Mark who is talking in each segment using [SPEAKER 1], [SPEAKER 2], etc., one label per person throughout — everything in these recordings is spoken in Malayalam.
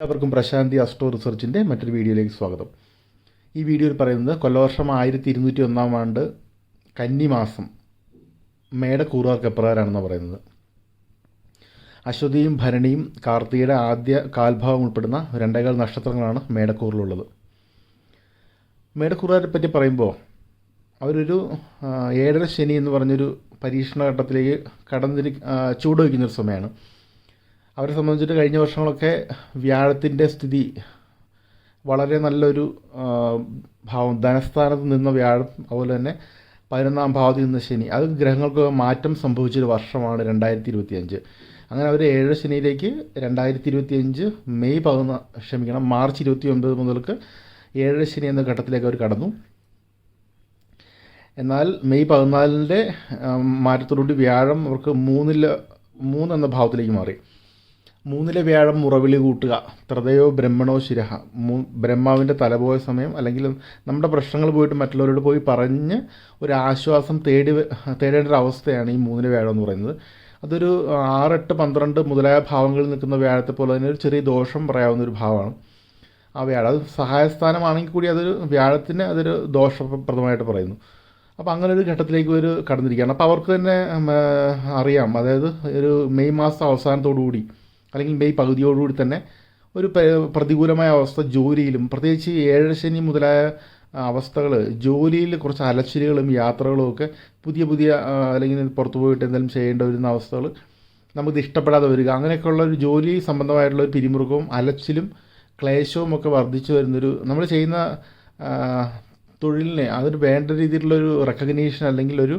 [SPEAKER 1] എല്ലാവർക്കും പ്രശാന്തി അസ്ട്രോ റിസർച്ചിന്റെ മറ്റൊരു വീഡിയോയിലേക്ക് സ്വാഗതം. ഈ വീഡിയോയിൽ പറയുന്നത് കൊല്ലവർഷം ആയിരത്തി ഇരുന്നൂറ്റി ഒന്നാം ആണ്ട് കന്നിമാസം മേടക്കൂറുകാർക്ക് എപ്രകാരമാണെന്ന് പറയുന്നത്. അശ്വതിയും ഭരണിയും കാർത്തികയുടെ ആദ്യ കാൽഭാവം ഉൾപ്പെടുന്ന രണ്ടേകാൽ നക്ഷത്രങ്ങളാണ് മേടക്കൂറിലുള്ളത്. മേടക്കൂറുകാരെ പറ്റി പറയുമ്പോൾ അവരൊരു ഏഴര ശനി എന്ന് പറഞ്ഞൊരു പരീക്ഷണ ഘട്ടത്തിലേക്ക് കടന്നിരി ചൂട് വയ്ക്കുന്നൊരു സമയമാണ്. അവരെ സംബന്ധിച്ചിട്ട് കഴിഞ്ഞ വർഷങ്ങളൊക്കെ വ്യാഴത്തിന്റെ സ്ഥിതി വളരെ നല്ലൊരു ഭാവം. ധനസ്ഥാനത്ത് നിന്ന വ്യാഴം അതുപോലെ തന്നെ പതിനൊന്നാം ഭാവത്തിൽ നിന്ന ശനി. അത് ഗ്രഹങ്ങൾക്ക് മാറ്റം സംഭവിച്ചൊരു വർഷമാണ് രണ്ടായിരത്തി ഇരുപത്തി അഞ്ച് അങ്ങനെ അവർ ഏഴ് ശനിയിലേക്ക് രണ്ടായിരത്തി ഇരുപത്തി അഞ്ച് മെയ് പതിന ക്ഷമിക്കണം മാർച്ച് ഇരുപത്തി ഒൻപത് മുതൽക്ക് ഏഴ് ശനി എന്ന ഘട്ടത്തിലേക്ക് അവർ കടന്നു. എന്നാൽ മെയ് പതിനാലിന്റെ മാറ്റത്തോടുകൂടി വ്യാഴം അവർക്ക് മൂന്നിൽ മൂന്നെന്ന ഭാവത്തിലേക്ക് മാറി. മൂന്നിലെ വ്യാഴം മുറവിളി കൂട്ടുക ത്രതയോ ബ്രഹ്മണോ ശിരഹ. മൂ ബ്രഹ്മാവിന്റെ തലപോയ സമയം അല്ലെങ്കിൽ നമ്മുടെ പ്രശ്നങ്ങൾ പോയിട്ട് മറ്റുള്ളവരോട് പോയി പറഞ്ഞ് ഒരു ആശ്വാസം തേടി തേടേണ്ട ഒരു അവസ്ഥയാണ് ഈ മൂന്നിലെ വ്യാഴം എന്ന് പറയുന്നത്. അതൊരു ആറെട്ട് പന്ത്രണ്ട് മുതലായ ഭാവങ്ങളിൽ നിൽക്കുന്ന വ്യാഴത്തെ പോലെ തന്നെ ഒരു ചെറിയ ദോഷം പറയാവുന്ന ഒരു ഭാവമാണ് ആ വ്യാഴം. അത് സഹായസ്ഥാനമാണെങ്കിൽ കൂടി അതൊരു വ്യാഴത്തിന് അതൊരു ദോഷപ്രദമായിട്ട് പറയുന്നു. അപ്പോൾ അങ്ങനെ ഒരു ഘട്ടത്തിലേക്ക് ഒരു കടന്നിരിക്കുകയാണ്. അപ്പോൾ അവർക്ക് തന്നെ അറിയാം. അതായത് ഒരു മെയ് മാസം അവസാനത്തോടു കൂടി അല്ലെങ്കിൽ മെയ് പകുതിയോടുകൂടി തന്നെ ഒരു പ്രതികൂലമായ അവസ്ഥ ജോലിയിലും പ്രത്യേകിച്ച് ഏഴര ശനി മുതലായ അവസ്ഥകൾ ജോലിയിൽ കുറച്ച് അലച്ചിലുകളും യാത്രകളും ഒക്കെ പുതിയ പുതിയ അല്ലെങ്കിൽ പുറത്തു പോയിട്ട് എന്തെങ്കിലും ചെയ്യേണ്ട വരുന്ന അവസ്ഥകൾ നമുക്ക് ഇഷ്ടപ്പെടാതെ വരിക. അങ്ങനെയൊക്കെയുള്ള ഒരു ജോലി സംബന്ധമായിട്ടുള്ള ഒരു പിരിമുറുക്കവും അലച്ചിലും ക്ലേശവും ഒക്കെ വർദ്ധിച്ചു വരുന്നൊരു നമ്മൾ ചെയ്യുന്ന തൊഴിലിനെ അതിന് വേണ്ട രീതിയിലുള്ളൊരു റെക്കഗ്നീഷൻ അല്ലെങ്കിൽ ഒരു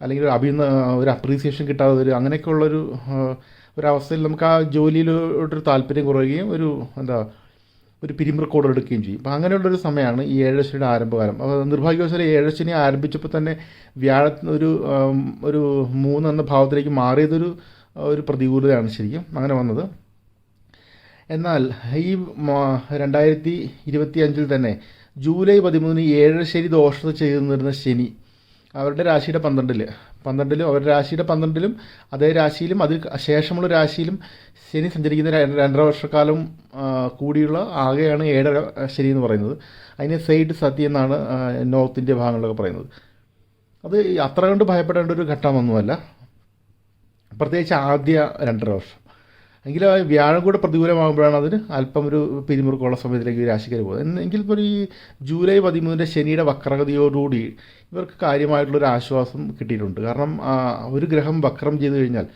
[SPEAKER 1] അല്ലെങ്കിൽ ഒരു അഭിന ഒരു അപ്രീസിയേഷൻ കിട്ടാതെ വരിക. അങ്ങനെയൊക്കെയുള്ളൊരു ഒരവസ്ഥയിൽ നമുക്ക് ആ ജോലിയിലോട്ടൊരു താല്പര്യം കുറയുകയും ഒരു എന്താ ഒരു പിരിമുറക്കോട് എടുക്കുകയും ചെയ്യും. അപ്പോൾ അങ്ങനെയുള്ളൊരു സമയമാണ് ഈ ഏഴശനിയുടെ ആരംഭകാലം. അപ്പോൾ നിർഭാഗ്യവശാൽ ഏഴശനി ആരംഭിച്ചപ്പോൾ തന്നെ വ്യാഴ ഒരു ഒരു മൂന്നെന്ന ഭാവത്തിലേക്ക് മാറിയതൊരു ഒരു പ്രതികൂലതയാണ് ശരിക്കും അങ്ങനെ വന്നത്. എന്നാൽ ഈ രണ്ടായിരത്തി ഇരുപത്തി അഞ്ചിൽ തന്നെ ജൂലൈ പതിമൂന്നിന് ഏഴശ്ശേരി ശനി ചെയ്തു നിന്നിരുന്ന ശനി അവരുടെ രാശിയുടെ പന്ത്രണ്ടിൽ പന്ത്രണ്ടിലും അവരുടെ രാശിയുടെ പന്ത്രണ്ടിലും അതേ രാശിയിലും അതിൽ ശേഷമുള്ള രാശിയിലും ശനി സഞ്ചരിക്കുന്ന രണ്ടര വർഷക്കാലം കൂടിയുള്ള ആകെയാണ് ഏഴര ശനി എന്ന് പറയുന്നത്. അതിന് സൈഡ് സതി എന്നാണ് നോർത്ത് ഇന്ത്യ ഭാഗങ്ങളിലൊക്കെ പറയുന്നത്. അത് അത്ര കണ്ട് ഭയപ്പെടേണ്ട ഒരു ഘട്ടമൊന്നുമല്ല പ്രത്യേകിച്ച് ആദ്യ രണ്ടര വർഷം. എങ്കിലും ആ വ്യാഴം കൂടെ പ്രതികൂലമാകുമ്പോഴാണ് അതിന് അല്പം ഒരു പിരിമുറുക്കമുള്ള സമയത്തിലേക്ക് ഈ രാശിക്കാർ പോകുന്നത്. എങ്കിൽ ഇപ്പോൾ ഈ ജൂലൈ പതിമൂന്നിന്റെ ശനിയുടെ വക്രഗതിയോടുകൂടി ഇവർക്ക് കാര്യമായിട്ടുള്ളൊരു ആശ്വാസം കിട്ടിയിട്ടുണ്ട്. കാരണം ഒരു ഗ്രഹം വക്രം ചെയ്തു കഴിഞ്ഞാൽ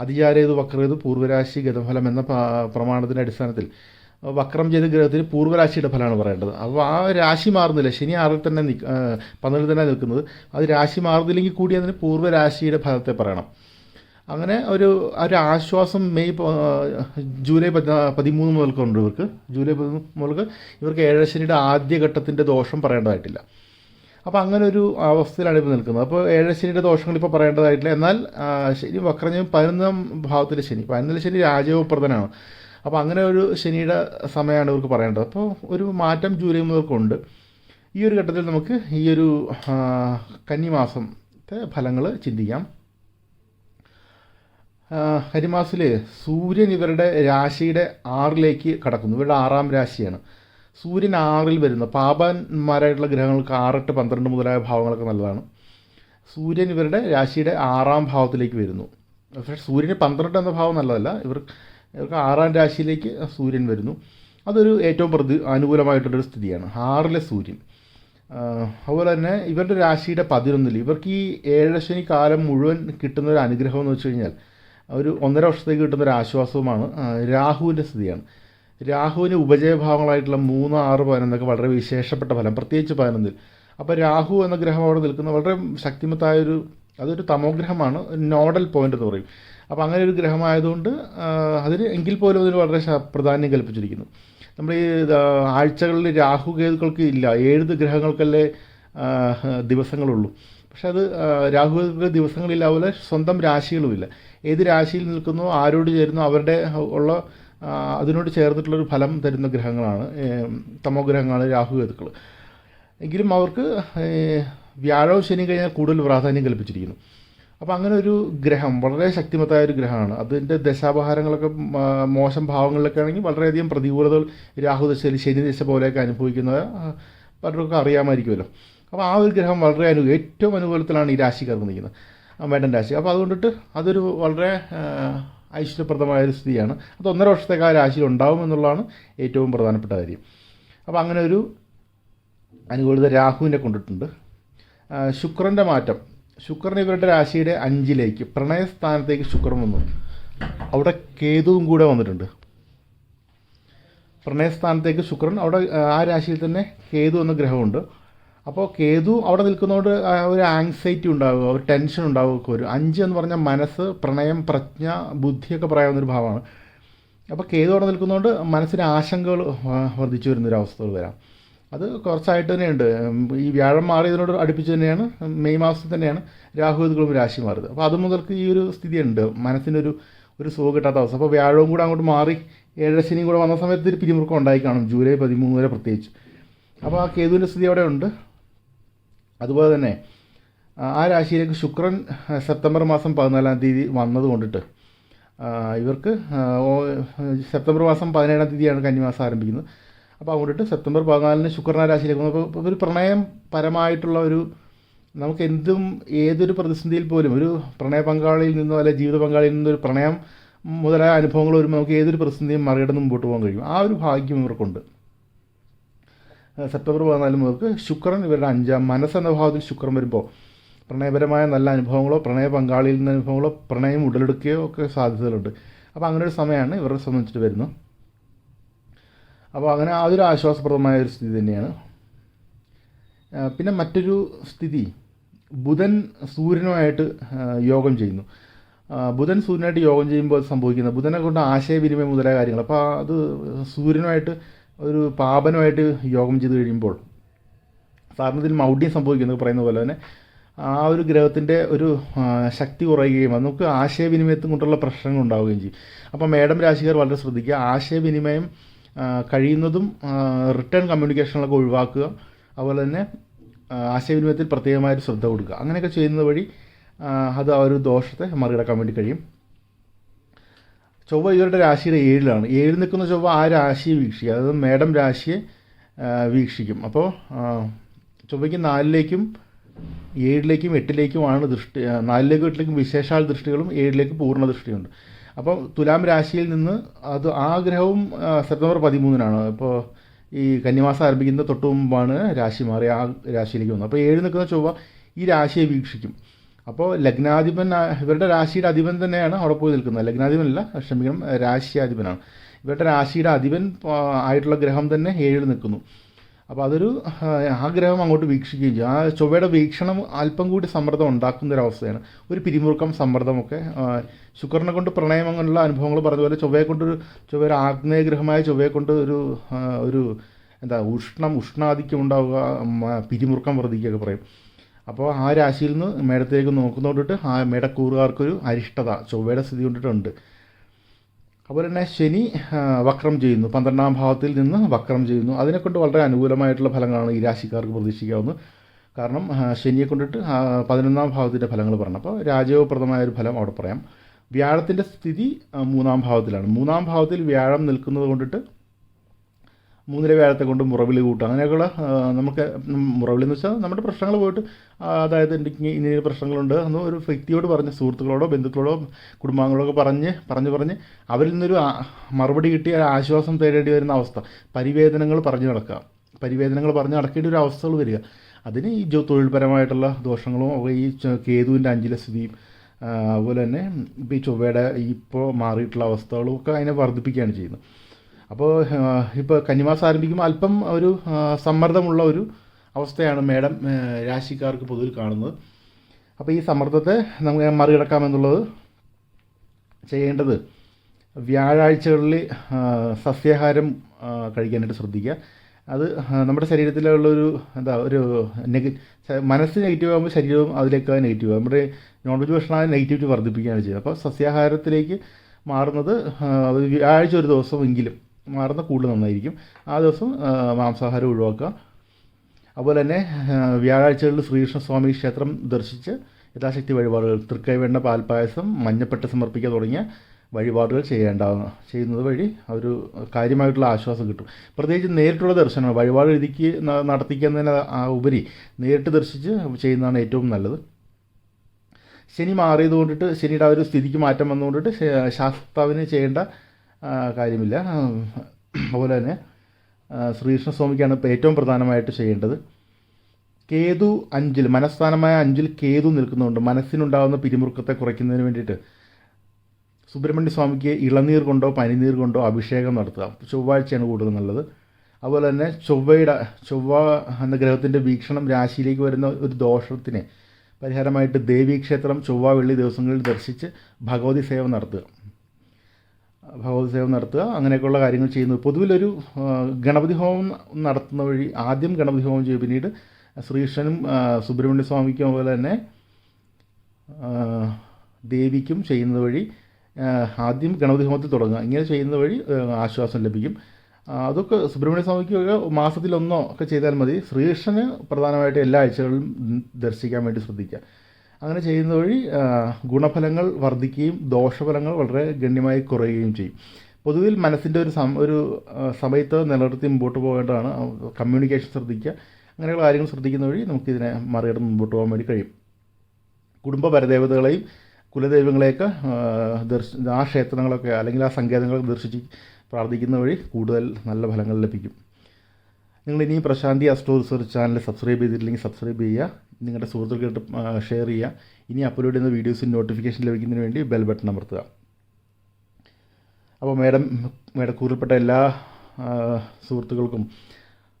[SPEAKER 1] അതിചാരേത് വക്രേത് പൂർവരാശി ഗതഫലം എന്ന പ്രമാണത്തിന്റെ അടിസ്ഥാനത്തിൽ വക്രം ചെയ്ത ഗ്രഹത്തിന് പൂർവരാശിയുടെ ഫലമാണ് പറയേണ്ടത്. അപ്പോൾ ആ രാശി മാറുന്നില്ല. ശനി ആറിൽ തന്നെ നിൽക്ക പന്ത്രണ്ടിൽ തന്നെ നിൽക്കുന്നത്. അത് രാശി മാറുന്നില്ലെങ്കിൽ കൂടി അതിന് പൂർവരാശിയുടെ ഫലത്തെ പറയണം. അങ്ങനെ ഒരു ഒരു ആശ്വാസം മെയ് ജൂലൈ പതി പതിമൂന്ന് മുതൽക്കുണ്ട് ഇവർക്ക്. ജൂലൈ പതിമൂന്ന് മുതൽക്ക് ഇവർക്ക് ഏഴശനിയുടെ ആദ്യഘട്ടത്തിന്റെ ദോഷം പറയേണ്ടതായിട്ടില്ല. അപ്പോൾ അങ്ങനെ ഒരു അവസ്ഥയിലാണ് ഇപ്പോൾ നിൽക്കുന്നത്. അപ്പോൾ ഏഴശനിയുടെ ദോഷങ്ങൾ ഇപ്പോൾ പറയേണ്ടതായിട്ടില്ല. എന്നാൽ ശനി വക്രഞ്ഞ പതിനൊന്നാം ഭാവത്തിലെ ശനി പതിനൊന്നിലെ ശനി രാജയോഗപ്രദനാണ്. അപ്പോൾ അങ്ങനെ ഒരു ശനിയുടെ സമയമാണ് ഇവർക്ക് പറയേണ്ടത്. അപ്പോൾ ഒരു മാറ്റം ജൂലൈ മുതൽക്കുണ്ട്. ഈ ഒരു ഘട്ടത്തിൽ നമുക്ക് ഈ ഒരു കന്നിമാസത്തെ ഫലങ്ങൾ ചിന്തിക്കാം. ഹരിമാസിൽ സൂര്യൻ ഇവരുടെ രാശിയുടെ ആറിലേക്ക് കടക്കുന്നു. ഇവരുടെ ആറാം രാശിയാണ്. സൂര്യൻ ആറിൽ വരുന്ന. പാപന്മാരായിട്ടുള്ള ഗ്രഹങ്ങൾക്ക് ആറെട്ട് പന്ത്രണ്ട് മുതലായ ഭാവങ്ങളൊക്കെ നല്ലതാണ്. സൂര്യൻ ഇവരുടെ രാശിയുടെ ആറാം ഭാവത്തിലേക്ക് വരുന്നു. പക്ഷേ സൂര്യന് പന്ത്രണ്ട് എന്ന ഭാവം നല്ലതല്ല. ഇവർ ഇവർക്ക് ആറാം രാശിയിലേക്ക് സൂര്യൻ വരുന്നു. അതൊരു ഏറ്റവും പ്രതി അനുകൂലമായിട്ടുള്ളൊരു സ്ഥിതിയാണ്. ആറിലെ സൂര്യൻ. അതുപോലെ തന്നെ ഇവരുടെ രാശിയുടെ പതിനൊന്നിൽ ഇവർക്ക് ഈ ഏഴശനി കാലം മുഴുവൻ കിട്ടുന്ന ഒരു അനുഗ്രഹം എന്ന് വെച്ച് കഴിഞ്ഞാൽ ഒരു ഒന്നര വർഷത്തേക്ക് കിട്ടുന്ന ഒരു ആശ്വാസവുമാണ് രാഹുവിന്റെ സ്ഥിതിയാണ്. രാഹുവിന് ഉപജയഭാവങ്ങളായിട്ടുള്ള മൂന്ന് ആറ് പതിനൊന്നൊക്കെ വളരെ വിശേഷപ്പെട്ട ഫലം പ്രത്യേകിച്ച് പതിനൊന്നിൽ. അപ്പോൾ രാഹു എന്ന ഗ്രഹം അവിടെ നിൽക്കുന്ന വളരെ ശക്തിമത്തായൊരു അതൊരു തമോഗ്രഹമാണ് നോഡൽ പോയിന്റ് എന്ന് പറയും. അപ്പോൾ അങ്ങനെ ഒരു ഗ്രഹമായതുകൊണ്ട് അതിന് എങ്കിൽ പോലും അതിന് വളരെ പ്രാധാന്യം കൽപ്പിച്ചിരിക്കുന്നു. നമ്മൾ ഈ ആഴ്ചകളിൽ രാഹു കേതുക്കൾക്ക് ഇല്ല ഏഴ് ഗ്രഹങ്ങൾക്കല്ലേ ദിവസങ്ങളുള്ളൂ. പക്ഷേ അത് രാഹുവിന്റെ ദിവസങ്ങളില്ല അതുപോലെ സ്വന്തം രാശികളുമില്ല. ഏത് രാശിയിൽ നിൽക്കുന്നു ആരോട് ചേരുന്നു അവരുടെ ഉള്ള അതിനോട് ചേർന്നിട്ടുള്ളൊരു ഫലം തരുന്ന ഗ്രഹങ്ങളാണ് തമോ ഗ്രഹങ്ങളാണ് രാഹു കേതുക്കൾ എങ്കിലും അവർക്ക് വ്യാഴോ ശനി കഴിഞ്ഞാൽ കൂടുതൽ പ്രാധാന്യം കൽപ്പിച്ചിരിക്കുന്നു. അപ്പോൾ അങ്ങനെ ഒരു ഗ്രഹം വളരെ ശക്തിമത്തായ ഒരു ഗ്രഹമാണ്. അതിന്റെ ദശാപഹാരങ്ങളൊക്കെ മോശം ഭാവങ്ങളിലൊക്കെ ആണെങ്കിൽ വളരെയധികം പ്രതികൂലതകൾ രാഹു ദശയിൽ ശനി ദശ പോലെയൊക്കെ അനുഭവിക്കുന്നത് പലർക്കും അറിയാമായിരിക്കുമല്ലോ. അപ്പോൾ ആ ഒരു ഗ്രഹം വളരെ അനു ഏറ്റവും അനുകൂലത്തിലാണ് ഈ രാശിക്കാർക്ക് നിൽക്കുന്നത്. മേടൻ രാശി. അപ്പോൾ അതുകൊണ്ടിട്ട് അതൊരു വളരെ ഐശ്വര്യപ്രദമായൊരു ഐശ്വര്യപ്രദമായ സ്ഥിതിയാണ്. അത് ഒന്നര വർഷത്തേക്ക് ആ രാശിയിൽ ഉണ്ടാവും എന്നുള്ളതാണ് ഏറ്റവും പ്രധാനപ്പെട്ട കാര്യം. അപ്പോൾ അങ്ങനെ ഒരു അനുകൂലത രാഹുവിനെ കൊണ്ടിട്ടുണ്ട്. ശുക്രന്റെ മാറ്റം. ശുക്രൻ ഇവരുടെ രാശിയുടെ അഞ്ചിലേക്ക് പ്രണയസ്ഥാനത്തേക്ക് ശുക്രൻ വന്നു. അവിടെ കേതുവും കൂടെ വന്നിട്ടുണ്ട്. പ്രണയസ്ഥാനത്തേക്ക് ശുക്രൻ അവിടെ ആ രാശിയിൽ തന്നെ കേതു എന്ന ഗ്രഹമുണ്ട്. അപ്പോൾ കേതു അവിടെ നിൽക്കുന്നതുകൊണ്ട് ഒരു ആങ്സൈറ്റി ഉണ്ടാവുക ഒരു ടെൻഷൻ ഉണ്ടാവുക ഒരു അഞ്ച് എന്ന് പറഞ്ഞാൽ മനസ്സ് പ്രണയം പ്രജ്ഞ ബുദ്ധിയൊക്കെ പറയാവുന്ന ഒരു ഭാവമാണ്. അപ്പോൾ കേതു അവിടെ നിൽക്കുന്നതുകൊണ്ട് മനസ്സിന് ആശങ്കകൾ വർദ്ധിച്ചു വരുന്നൊരു അവസ്ഥകൾ വരാം. അത് കുറച്ചായിട്ട് തന്നെയുണ്ട്. ഈ വ്യാഴം മാറിയതിനോട് അടുപ്പിച്ച് തന്നെയാണ് മെയ് മാസത്തിൽ തന്നെയാണ് രാഹു ഇതുകളും രാശി മാറിയത് അപ്പോൾ അത് മുതൽക്ക് ഈ ഒരു സ്ഥിതിയുണ്ട്. മനസ്സിനൊരു ഒരു സുഖം കിട്ടാത്ത അവസ്ഥ. അപ്പോൾ വ്യാഴവും കൂടെ അങ്ങോട്ട് മാറി ഏഴര ശനിയും കൂടെ വന്ന സമയത്ത് ഒരു പിരിമുറുക്കം ഉണ്ടായി കാണും ജൂലൈ പതിമൂന്ന് വരെ പ്രത്യേകിച്ച്. അപ്പോൾ ആ കേതുവിന്റെ സ്ഥിതി അവിടെ ഉണ്ട്. അതുപോലെ തന്നെ ആ, രാശിയിലേക്ക് ശുക്രൻ സെപ്റ്റംബർ മാസം പതിനാലാം തീയതി വന്നത് കൊണ്ടിട്ട് ഇവർക്ക് സെപ്റ്റംബർ മാസം പതിനേഴാം തീയതിയാണ് കന്നിമാസം ആരംഭിക്കുന്നത്. അപ്പോൾ അങ്ങോട്ടിട്ട് സെപ്റ്റംബർ പതിനാലിന് ശുക്രന രാശിയിലേക്ക് അപ്പോൾ ഒരു പ്രണയം പരമായിട്ടുള്ള ഒരു നമുക്ക് എന്തും ഏതൊരു പ്രതിസന്ധിയിൽ പോലും ഒരു പ്രണയ പങ്കാളിയിൽ നിന്നോ അല്ലെങ്കിൽ ജീവിത പങ്കാളിയിൽ നിന്നോ ഒരു പ്രണയം മുതലായ അനുഭവങ്ങൾ വരുമ്പോൾ നമുക്ക് ഏതൊരു പ്രതിസന്ധിയും മറികടന്ന് മുമ്പോട്ട് പോകാൻ കഴിയും. ആ ഒരു ഭാഗ്യം ഇവർക്കുണ്ട്. സെപ്റ്റംബർ പതിനാല് മുതൽക്ക് ശുക്രൻ ഇവരുടെ അഞ്ചാം മനസ്സെന്ന ഭാവത്തിൽ ശുക്രൻ വരുമ്പോൾ പ്രണയപരമായ നല്ല അനുഭവങ്ങളോ പ്രണയ പങ്കാളിയിൽ നിന്ന് അനുഭവങ്ങളോ പ്രണയം ഉടലെടുക്കുകയോ ഒക്കെ സാധ്യതകളുണ്ട്. അപ്പോൾ അങ്ങനെ ഒരു സമയമാണ് ഇവരെ സംബന്ധിച്ചിട്ട് വരുന്നത് അപ്പോൾ അങ്ങനെ അതൊരു ആശ്വാസപ്രദമായ ഒരു സ്ഥിതി തന്നെയാണ്. പിന്നെ മറ്റൊരു സ്ഥിതി ബുധൻ സൂര്യനുമായിട്ട് യോഗം ചെയ്യുന്നു. ബുധൻ സൂര്യനായിട്ട് യോഗം ചെയ്യുമ്പോൾ സംഭവിക്കുന്നത് ബുധനെ കൊണ്ട് ആശയവിനിമയം മുതലായ കാര്യങ്ങൾ അപ്പോൾ അത് സൂര്യനുമായിട്ട് ഒരു പാപനുമായിട്ട് യോഗം ചെയ്ത് കഴിയുമ്പോൾ സാറിന് ഇതിൽ മൗഢ്യം സംഭവിക്കുന്നത് പറയുന്ന പോലെ തന്നെ ആ ഒരു ഗ്രഹത്തിന്റെ ഒരു ശക്തി കുറയുകയും അത് നമുക്ക് ആശയവിനിമയത്തും കൊണ്ടുള്ള പ്രശ്നങ്ങൾ ഉണ്ടാവുകയും ചെയ്യും. അപ്പോൾ മേഡം രാശിക്കാർ വളരെ ശ്രദ്ധിക്കുക ആശയവിനിമയം കഴിയുന്നതും റിട്ടേൺ കമ്മ്യൂണിക്കേഷനുകളൊക്കെ ഒഴിവാക്കുക അതുപോലെ തന്നെ ആശയവിനിമയത്തിൽ പ്രത്യേകമായൊരു ശ്രദ്ധ കൊടുക്കുക. അങ്ങനെയൊക്കെ ചെയ്യുന്നത് വഴി അത് ആ ഒരു ദോഷത്തെ മറികടക്കാൻ വേണ്ടി കഴിയും. ചൊവ്വ ഇവരുടെ രാശിയുടെ ഏഴിലാണ്. ഏഴിൽ നിൽക്കുന്ന ചൊവ്വ ആ രാശിയെ വീക്ഷിക്കുക. അതായത് മേഡം രാശിയെ വീക്ഷിക്കും. അപ്പോൾ ചൊവ്വയ്ക്ക് നാലിലേക്കും ഏഴിലേക്കും എട്ടിലേക്കുമാണ് ദൃഷ്ടി നാലിലേക്കും എട്ടിലേക്കും വിശേഷാൽ ദൃഷ്ടികളും ഏഴിലേക്ക് പൂർണ ദൃഷ്ടിയുണ്ട്. അപ്പോൾ തുലാം രാശിയിൽ നിന്ന് അത് ആ ഗ്രഹവും സെപ്റ്റംബർ പതിമൂന്നിനാണ്. അപ്പോൾ ഈ കന്നിമാസം ആരംഭിക്കുന്ന തൊട്ട് മുമ്പാണ് രാശി മാറി ആ രാശിയിലേക്ക് വന്നത്. അപ്പോൾ ഏഴ് നിൽക്കുന്ന ചൊവ്വ ഈ രാശിയെ വീക്ഷിക്കും. അപ്പോൾ ലഗ്നാധിപൻ ഇവരുടെ രാശിയുടെ അധിപൻ തന്നെയാണ് അവിടെ പോയി നിൽക്കുന്നത്. ലഗ്നാധിപനല്ല ക്ഷമിക്കണം രാശിയാധിപനാണ്. ഇവരുടെ രാശിയുടെ അധിപൻ ആയിട്ടുള്ള ഗ്രഹം തന്നെ ഏഴിൽ നിൽക്കുന്നു. അപ്പോൾ അതൊരു ആ, ഗ്രഹം അങ്ങോട്ട് വീക്ഷിക്കുകയും ചെയ്യും. ആ ചൊവ്വയുടെ വീക്ഷണം അല്പം കൂടി സമ്മർദ്ദം ഉണ്ടാക്കുന്ന ഒരു അവസ്ഥയാണ് ഒരു പിരിമുറുക്കം സമ്മർദ്ദമൊക്കെ ശുക്രനെ കൊണ്ട് പ്രണയം അങ്ങനെയുള്ള അനുഭവങ്ങൾ പറഞ്ഞ പോലെ ചൊവ്വയെ കൊണ്ടൊരു ചൊവ്വയുടെ ആഗ്നേയ ഗ്രഹമായ ചൊവ്വയെ കൊണ്ട് ഒരു ഒരു എന്താ ഉഷ്ണം ഉഷ്ണാധിക്യം ഉണ്ടാവുക പിരിമുറുക്കം വർദ്ധിക്കുകയൊക്കെ പറയും. അപ്പോൾ ആ രാശിയിൽ നിന്ന് മേടത്തിലേക്ക് നോക്കുന്നതുകൊണ്ടിട്ട് ആ മേടക്കൂറുകാർക്കൊരു അരിഷ്ടത ചൊവ്വയുടെ സ്ഥിതി കൊണ്ടിട്ടുണ്ട്. അതുപോലെ തന്നെ ശനി വക്രം ചെയ്യുന്നു. പന്ത്രണ്ടാം ഭാവത്തിൽ നിന്ന് വക്രം ചെയ്യുന്നു. അതിനെക്കൊണ്ട് വളരെ അനുകൂലമായിട്ടുള്ള ഫലങ്ങളാണ് ഈ രാശിക്കാർക്ക് പ്രതീക്ഷിക്കാവുന്നത്. കാരണം ശനിയെ കൊണ്ടിട്ട് പതിനൊന്നാം ഭാവത്തിന്റെ ഫലങ്ങൾ പറഞ്ഞു അപ്പോൾ രാജയോഗപ്രദമായ ഒരു ഫലം അവിടെ പറയാം. വ്യാഴത്തിന്റെ സ്ഥിതി മൂന്നാം ഭാവത്തിലാണ്. മൂന്നാം ഭാവത്തിൽ വ്യാഴം നിൽക്കുന്നത് കൊണ്ടിട്ട് മൂന്നിലെ വ്യാഴത്തെ കൊണ്ട് മുറവിളി കൂട്ടുക. അങ്ങനെയൊക്കെയുള്ള നമുക്ക് മുറവിളി എന്ന് വെച്ചാൽ നമ്മുടെ പ്രശ്നങ്ങൾ പോയിട്ട് അതായത് എനിക്ക് ഇങ്ങനെ പ്രശ്നങ്ങളുണ്ട് എന്ന് ഒരു വ്യക്തിയോട് പറഞ്ഞ് സുഹൃത്തുക്കളോടോ ബന്ധുക്കളോടോ കുടുംബാംഗങ്ങളോ ഒക്കെ പറഞ്ഞ് പറഞ്ഞ് പറഞ്ഞ് അവരിൽ നിന്നൊരു മറുപടി കിട്ടിയ ആശ്വാസം തേടേണ്ടി വരുന്ന അവസ്ഥ. പരിവേദനങ്ങൾ പറഞ്ഞു നടക്കുക. പരിവേദനങ്ങൾ പറഞ്ഞ് നടക്കേണ്ട ഒരു അവസ്ഥകൾ വരിക. അതിന് ഈ ജോ തൊഴിൽപരമായിട്ടുള്ള ദോഷങ്ങളും ഈ കേതുവിന്റെ അഞ്ചില സ്ഥിതിയും അതുപോലെ തന്നെ ഇപ്പോൾ ഈ ചൊവ്വയുടെ ഇപ്പോൾ മാറിയിട്ടുള്ള അവസ്ഥകളും ഒക്കെ അതിനെ വർദ്ധിപ്പിക്കുകയാണ് ചെയ്യുന്നത്. അപ്പോൾ ഇപ്പോൾ കന്നിമാസം ആരംഭിക്കുമ്പോൾ അല്പം ഒരു സമ്മർദ്ദമുള്ള ഒരു അവസ്ഥയാണ് മേഡം രാശിക്കാർക്ക് പൊതുവിൽ കാണുന്നത്. അപ്പോൾ ഈ സമ്മർദ്ദത്തെ നമുക്ക് മറികടക്കാമെന്നുള്ളത് ചെയ്യേണ്ടത് വ്യാഴാഴ്ചകളിൽ സസ്യാഹാരം കഴിക്കാനായിട്ട് ശ്രദ്ധിക്കുക. അത് നമ്മുടെ ശരീരത്തിലുള്ളൊരു എന്താ ഒരു നെഗ മനസ്സ് നെഗറ്റീവ് ആകുമ്പോൾ ശരീരവും അതിലേക്ക് നെഗറ്റീവ് ആകും. നമ്മുടെ നോൺ വെജ് ഭക്ഷണം നെഗറ്റിവിറ്റി വർദ്ധിപ്പിക്കുകയാണ് ചെയ്യുന്നത്. അപ്പോൾ സസ്യാഹാരത്തിലേക്ക് മാറുന്നത് വ്യാഴാഴ്ച ഒരു ദിവസമെങ്കിലും. മാറുന്ന കൂടുതൽ നന്നായിരിക്കും. ആ ദിവസം മാംസാഹാരം ഒഴിവാക്കുക. അതുപോലെ തന്നെ വ്യാഴാഴ്ചകളിൽ ശ്രീകൃഷ്ണസ്വാമി ക്ഷേത്രം ദർശിച്ച് യഥാശക്തി വഴിപാടുകൾ തൃക്കൈവെണ്ണ പാൽപ്പായസം മഞ്ഞപ്പെട്ട് സമർപ്പിക്കുക തുടങ്ങിയ വഴിപാടുകൾ ചെയ്യേണ്ട ചെയ്യുന്നത് വഴി ഒരു കാര്യമായിട്ടുള്ള ആശ്വാസം കിട്ടും. പ്രത്യേകിച്ച് നേരിട്ടുള്ള ദർശനമാണ് വഴിപാട് എഴുതിക്ക് ന- നടത്തിക്കുന്നതിന് ഉപരി നേരിട്ട് ദർശിച്ച് ചെയ്യുന്നതാണ് ഏറ്റവും നല്ലത്. ശനി മാറിയത് കൊണ്ടിട്ട് ശനിയുടെ ആ ഒരു സ്ഥിതിക്ക് മാറ്റം വന്നുകൊണ്ടിട്ട് ശാസ്താവിന് ചെയ്യേണ്ട കാര്യമില്ല. അതുപോലെ തന്നെ ശ്രീകൃഷ്ണസ്വാമിക്കാണ് ഏറ്റവും പ്രധാനമായിട്ട് ചെയ്യേണ്ടത്. കേതു അഞ്ചിൽ മനസ്ഥാനമായ അഞ്ചിൽ കേതു നിൽക്കുന്നുണ്ട് മനസ്സിനുണ്ടാകുന്ന പിരിമുറുക്കത്തെ കുറയ്ക്കുന്നതിന് വേണ്ടിയിട്ട് സുബ്രഹ്മണ്യ സ്വാമിക്ക് ഇളനീർ കൊണ്ടോ പനിനീർ കൊണ്ടോ അഭിഷേകം നടത്തുക. ചൊവ്വാഴ്ചയാണ് കൂടുതൽ നല്ലത്. അതുപോലെ തന്നെ ചൊവ്വയുടെ ചൊവ്വ എന്ന ഗ്രഹത്തിന്റെ വീക്ഷണം രാശിയിലേക്ക് വരുന്ന ഒരു ദോഷത്തിന് പരിഹാരമായിട്ട് ദേവീക്ഷേത്രം ചൊവ്വ വെള്ളി ദിവസങ്ങളിൽ ദർശിച്ച് ഭഗവതി സേവ നടത്തുക. ഭഗവതി സേവ നടത്തുക അങ്ങനെയൊക്കെയുള്ള കാര്യങ്ങൾ ചെയ്യുന്നു. പൊതുവിലൊരു ഗണപതി ഹോമം നടത്തുന്ന വഴി ആദ്യം ഗണപതി ഹോമം ചെയ്യും പിന്നീട് ശ്രീകൃഷ്ണനും സുബ്രഹ്മണ്യ സ്വാമിക്കും അതുപോലെ തന്നെ ദേവിക്കും ചെയ്യുന്നത് വഴി ആദ്യം ഗണപതി ഹോമത്തിൽ തുടങ്ങുക. ഇങ്ങനെ ചെയ്യുന്നത് വഴി ആശ്വാസം ലഭിക്കും. അതൊക്കെ സുബ്രഹ്മണ്യ സ്വാമിക്കൊക്കെ മാസത്തിലൊന്നോ ഒക്കെ ചെയ്താൽ മതി. ശ്രീകൃഷ്ണന് പ്രധാനമായിട്ട് എല്ലാ ആഴ്ചകളിലും ദർശിക്കാൻ വേണ്ടി ശ്രദ്ധിക്കുക. അങ്ങനെ ചെയ്യുന്ന വഴി ഗുണഫലങ്ങൾ വർദ്ധിക്കുകയും ദോഷഫലങ്ങൾ വളരെ ഗണ്യമായി കുറയുകയും ചെയ്യും. പൊതുവിൽ മനസ്സിന്റെ ഒരു സം ഒരു സമയത്ത് നിലനിർത്തി മുമ്പോട്ട് പോകേണ്ടതാണ്. കമ്മ്യൂണിക്കേഷൻ ശ്രദ്ധിക്കുക. അങ്ങനെയുള്ള കാര്യങ്ങൾ ശ്രദ്ധിക്കുന്ന വഴി നമുക്കിതിനെ മറികടന്ന് മുമ്പോട്ട് പോകാൻ വേണ്ടി കഴിയും. കുടുംബ പരദേവതകളെയും കുലദൈവങ്ങളെയൊക്കെ ദർശ ആ ക്ഷേത്രങ്ങളൊക്കെ അല്ലെങ്കിൽ ആ സങ്കേതങ്ങളൊക്കെ ദർശിച്ച് പ്രാർത്ഥിക്കുന്ന വഴി കൂടുതൽ നല്ല ഫലങ്ങൾ ലഭിക്കും. നിങ്ങൾ ഇനിയും Prashanthi astro research channel subscribe ചെയ്തിട്ടില്ലെങ്കിൽ സബ്സ്ക്രൈബ് ചെയ്യുക. നിങ്ങളുടെ സുഹൃത്തുക്കൾക്ക് ഷെയർ ചെയ്യുക. ഇനി അപ്ലോഡ് ചെയ്യുന്ന വീഡിയോസിന് നോട്ടിഫിക്കേഷൻ ലഭിക്കുന്നതിന് വേണ്ടി ബെൽ ബട്ടൺ അമർത്തുക. അപ്പോൾ മേഡം മേടക്കൂറിൽപ്പെട്ട എല്ലാ സുഹൃത്തുക്കൾക്കും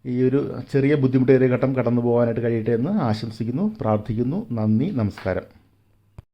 [SPEAKER 1] ഈ ഒരു ചെറിയ ബുദ്ധിമുട്ടേറിയ ഘട്ടം കടന്നു പോകാനായിട്ട് കഴിയട്ടെ എന്ന് ആശംസിക്കുന്നു പ്രാർത്ഥിക്കുന്നു. നന്ദി നമസ്കാരം.